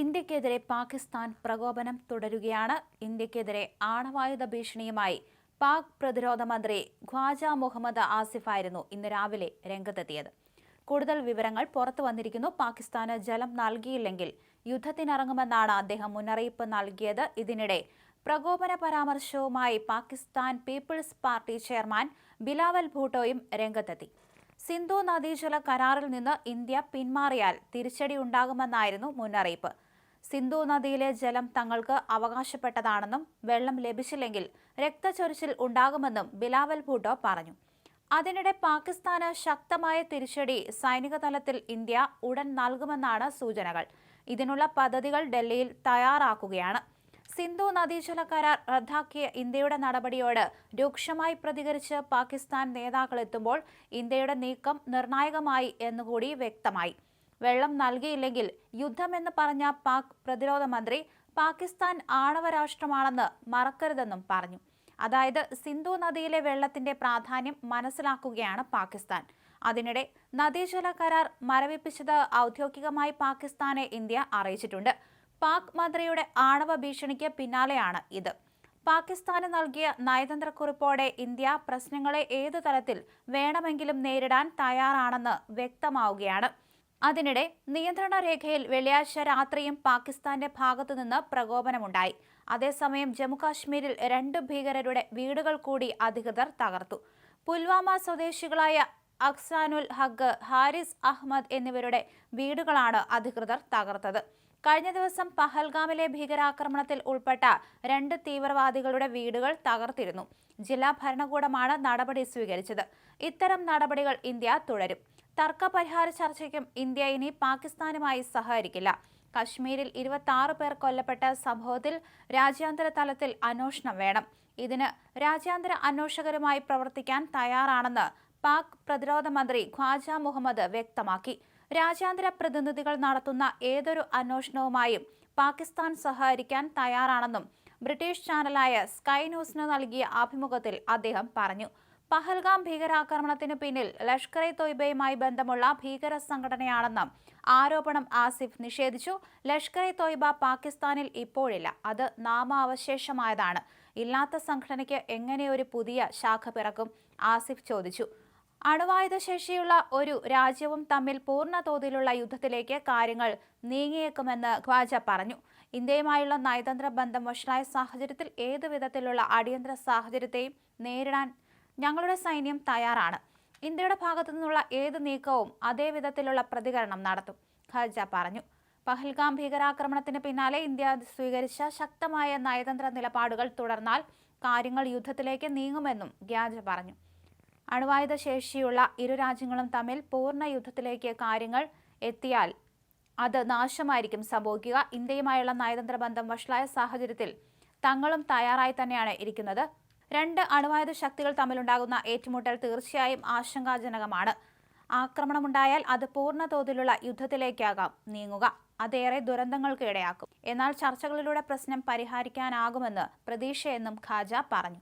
ഇന്ത്യക്കെതിരെ പാകിസ്ഥാൻ പ്രകോപനം തുടരുകയാണ്. ഇന്ത്യക്കെതിരെ ആണവായുധ ഭീഷണിയുമായി പാക് പ്രതിരോധ മന്ത്രി ഖ്വാജ മുഹമ്മദ് ആസിഫായിരുന്നു ഇന്ന് രാവിലെ രംഗത്തെത്തിയത്. കൂടുതൽ വിവരങ്ങൾ പുറത്തു വന്നിരിക്കുന്നു. പാകിസ്ഥാന് ജലം നൽകിയില്ലെങ്കിൽ യുദ്ധത്തിനിറങ്ങുമെന്നാണ് അദ്ദേഹം മുന്നറിയിപ്പ് നൽകിയത്. ഇതിനിടെ പ്രകോപന പരാമർശവുമായി Pakistan people's party chairman Bilawal ഭൂട്ടോയും രംഗത്തെത്തി. സിന്ധു നദീജല കരാറിൽ നിന്ന് ഇന്ത്യ പിന്മാറിയാൽ തിരിച്ചടി ഉണ്ടാകുമെന്നായിരുന്നു മുന്നറിയിപ്പ്. സിന്ധു നദിയിലെ ജലം തങ്ങൾക്ക് അവകാശപ്പെട്ടതാണെന്നും വെള്ളം ലഭിച്ചില്ലെങ്കിൽ രക്തചൊരിച്ചിൽ ഉണ്ടാകുമെന്നും ബിലാവൽ ഭൂട്ടോ പറഞ്ഞു. അതിനിടെ പാകിസ്ഥാന് ശക്തമായ തിരിച്ചടി സൈനിക തലത്തിൽ ഇന്ത്യ ഉടൻ നൽകുമെന്നാണ് സൂചനകൾ. ഇതിനുള്ള പദ്ധതികൾ ഡൽഹിയിൽ തയ്യാറാക്കുകയാണ്. സിന്ധു നദീജല കരാർ റദ്ദാക്കിയ ഇന്ത്യയുടെ നടപടിയോട് രൂക്ഷമായി പ്രതികരിച്ച് പാകിസ്ഥാൻ നേതാക്കൾ എത്തുമ്പോൾ ഇന്ത്യയുടെ നീക്കം നിർണായകമായി എന്നുകൂടി വ്യക്തമായി. വെള്ളം നൽകിയില്ലെങ്കിൽ യുദ്ധമെന്ന് പറഞ്ഞ പാക് പ്രതിരോധ മന്ത്രി പാകിസ്ഥാൻ ആണവ രാഷ്ട്രമാണെന്ന് മറക്കരുതെന്നും പറഞ്ഞു. അതായത് സിന്ധു നദിയിലെ വെള്ളത്തിന്റെ പ്രാധാന്യം മനസ്സിലാക്കുകയാണ് പാകിസ്ഥാൻ. അതിനിടെ നദീജല കരാർ മരവിപ്പിച്ചത് ഔദ്യോഗികമായി പാകിസ്ഥാനെ ഇന്ത്യ അറിയിച്ചിട്ടുണ്ട്. പാക് മന്ത്രിയുടെ ആണവ ഭീഷണിക്ക് പിന്നാലെയാണ് ഇത്. പാകിസ്ഥാന് നൽകിയ നയതന്ത്ര കുറിപ്പോടെ ഇന്ത്യ പ്രശ്നങ്ങളെ ഏതു തരത്തിൽ വേണമെങ്കിലും നേരിടാൻ തയ്യാറാണെന്ന് വ്യക്തമാവുകയാണ്. അതിനിടെ നിയന്ത്രണ രേഖയിൽ വെള്ളിയാഴ്ച രാത്രിയും പാകിസ്ഥാന്റെ ഭാഗത്തുനിന്ന് പ്രകോപനമുണ്ടായി. അതേസമയം ജമ്മുകാശ്മീരിൽ രണ്ട് ഭീകരരുടെ വീടുകൾ കൂടി അധികൃതർ തകർത്തു. പുൽവാമ സ്വദേശികളായ അക്സാനുൽ ഹഗ് ഹാരിസ് അഹമ്മദ് എന്നിവരുടെ വീടുകളാണ് അധികൃതർ തകർത്തത്. കഴിഞ്ഞ ദിവസം പഹൽഗാമിലെ ഭീകരാക്രമണത്തിൽ ഉൾപ്പെട്ട രണ്ട് തീവ്രവാദികളുടെ വീടുകൾ തകർത്തിരുന്നു. ജില്ലാ ഭരണകൂടമാണ് നടപടി സ്വീകരിച്ചത്. ഇത്തരം നടപടികൾ ഇന്ത്യ തുടരും. തർക്ക പരിഹാര ചർച്ചയ്ക്കും ഇന്ത്യ ഇനി പാകിസ്ഥാനുമായി സഹകരിക്കില്ല. കശ്മീരിൽ ഇരുപത്തി ആറ് പേർ കൊല്ലപ്പെട്ട സംഭവത്തിൽ രാജ്യാന്തര തലത്തിൽ അന്വേഷണം വേണം. ഇതിന് രാജ്യാന്തര അന്വേഷകരുമായി പ്രവർത്തിക്കാൻ തയ്യാറാണെന്ന് പാക് പ്രതിരോധ മന്ത്രി ഖ്വാജ മുഹമ്മദ് വ്യക്തമാക്കി. രാജ്യാന്തര പ്രതിനിധികൾ നടത്തുന്ന ഏതൊരു അന്വേഷണവുമായും പാകിസ്ഥാൻ സഹകരിക്കാൻ തയ്യാറാണെന്നും ബ്രിട്ടീഷ് ചാനലായ സ്കൈ ന്യൂസിന് നൽകിയ അഭിമുഖത്തിൽ അദ്ദേഹം പറഞ്ഞു. പഹൽഗാം ഭീകരാക്രമണത്തിന് പിന്നിൽ ലഷ്കർ ഇ തൊയ്ബയുമായി ബന്ധമുള്ള ഭീകര സംഘടനയാണെന്നും ആരോപണം ആസിഫ് നിഷേധിച്ചു. ലഷ്കർ ഇ തൊയ്ബ പാകിസ്ഥാനിൽ ഇപ്പോഴില്ല. അത് നാമാവശേഷമായതാണ്. ഇല്ലാത്ത സംഘടനയ്ക്ക് എങ്ങനെ ഒരു പുതിയ ശാഖ പിറക്കും? ആസിഫ് ചോദിച്ചു. അണുവായുധ ശേഷിയുള്ള ഒരു രാജ്യവും തമ്മിൽ പൂർണ തോതിലുള്ള യുദ്ധത്തിലേക്ക് കാര്യങ്ങൾ നീങ്ങിയേക്കുമെന്ന് ഖ്വാജ പറഞ്ഞു. ഇന്ത്യയുമായുള്ള നയതന്ത്ര ബന്ധം വഷളായ സാഹചര്യത്തിൽ ഏതു വിധത്തിലുള്ള അടിയന്തര സാഹചര്യത്തെയും നേരിടാൻ ഞങ്ങളുടെ സൈന്യം തയ്യാറാണ്. ഇന്ത്യയുടെ ഭാഗത്തു നിന്നുള്ള ഏത് നീക്കവും അതേ വിധത്തിലുള്ള പ്രതികരണം നടത്തും ഖാജ പറഞ്ഞു. പഹൽഗാം ഭീകരാക്രമണത്തിന് പിന്നാലെ ഇന്ത്യ സ്വീകരിച്ച ശക്തമായ നയതന്ത്ര നിലപാടുകൾ തുടർന്നാൽ കാര്യങ്ങൾ യുദ്ധത്തിലേക്ക് നീങ്ങുമെന്നും ഗ്യാജ പറഞ്ഞു. അണുവായുധ ശേഷിയുള്ള ഇരു രാജ്യങ്ങളും തമ്മിൽ പൂർണ യുദ്ധത്തിലേക്ക് കാര്യങ്ങൾ എത്തിയാൽ അത് നാശമായിരിക്കും. സംഭവിക്കുക ഇന്ത്യയുമായുള്ള നയതന്ത്ര ബന്ധം വഷളായ സാഹചര്യത്തിൽ തങ്ങളും തയ്യാറായി തന്നെയാണ് ഇരിക്കുന്നത്. രണ്ട് അണുവായുധ ശക്തികൾ തമ്മിലുണ്ടാകുന്ന ഏറ്റുമുട്ടൽ തീർച്ചയായും ആശങ്കാജനകമാണ്. ആക്രമണമുണ്ടായാൽ അത് പൂർണ തോതിലുള്ള യുദ്ധത്തിലേക്കാകാം നീങ്ങുക. അതേറെ ദുരന്തങ്ങൾക്ക് ഇടയാക്കും. എന്നാൽ ചർച്ചകളിലൂടെ പ്രശ്നം പരിഹരിക്കാനാകുമെന്ന് പ്രതീക്ഷയെന്നും ഖാജ പറഞ്ഞു.